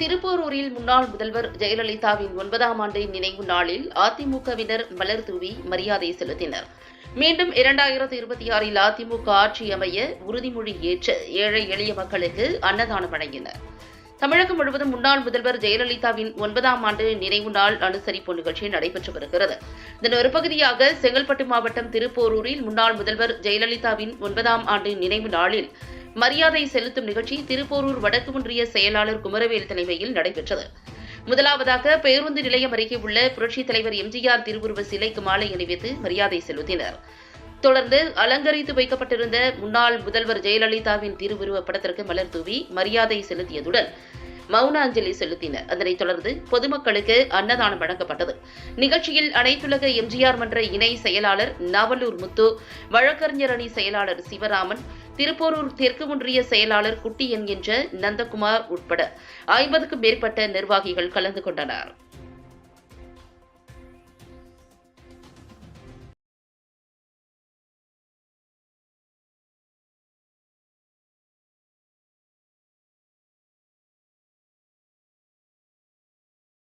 திருப்போரூரில் முன்னாள் முதல்வர் ஜெயலலிதாவின் ஒன்பதாம் ஆண்டு நினைவு நாளில் அதிமுகவினர் மலர் தூவி மரியாதை செலுத்தினர். மீண்டும் இரண்டாயிரத்து இருபத்தி ஆறில் அதிமுக ஆட்சி அமைய உறுதிமொழி ஏற்று ஏழை எளிய மக்களுக்கு அன்னதானம் வழங்கினர். தமிழகம் முழுவதும் முன்னாள் முதல்வர் ஜெயலலிதாவின் ஒன்பதாம் ஆண்டு நினைவு நாள் அனுசரிப்பு நிகழ்ச்சி நடைபெற்று வருகிறது. இதன் ஒரு பகுதியாக செங்கல்பட்டு மாவட்டம் திருப்போரூரில் முன்னாள் முதல்வர் ஜெயலலிதாவின் ஒன்பதாம் ஆண்டு நினைவு நாளில் மரியாதை செலுத்தும் நிகழ்ச்சி திருப்போரூர் வடக்கு ஒன்றிய செயலாளர் குமரவேல் தலைமையில் நடைபெற்றது. முதலாவதாக பேருந்து நிலையம் அருகே உள்ள புரட்சித் தலைவர் எம்ஜிஆர் திருவுருவ சிலைக்கு மாலை அணிவித்து மரியாதை செலுத்தினர். தொடர்ந்து அலங்கரித்து வைக்கப்பட்டிருந்த முன்னாள் முதல்வர் ஜெயலலிதாவின் திருவுருவ படத்திற்கு மலர் தூவி மரியாதை செலுத்தியதுடன் மௌன அஞ்சலி செலுத்தினர். அதனைத் தொடர்ந்து பொதுமக்களுக்கு அன்னதானம் வழங்கப்பட்டது. நிகழ்ச்சியில் அனைத்துலக எம்ஜிஆர் மன்ற இணை செயலாளர் நவலூர் முத்து வழக்கறிஞர் அணி செயலாளர் சிவராமன் திருப்போரூர் தெற்கு ஒன்றிய செயலாளர் குட்டி என்கின்ற நந்தகுமார் உட்பட ஐம்பதுக்கும் மேற்பட்ட நிர்வாகிகள் கலந்து கொண்டனர்.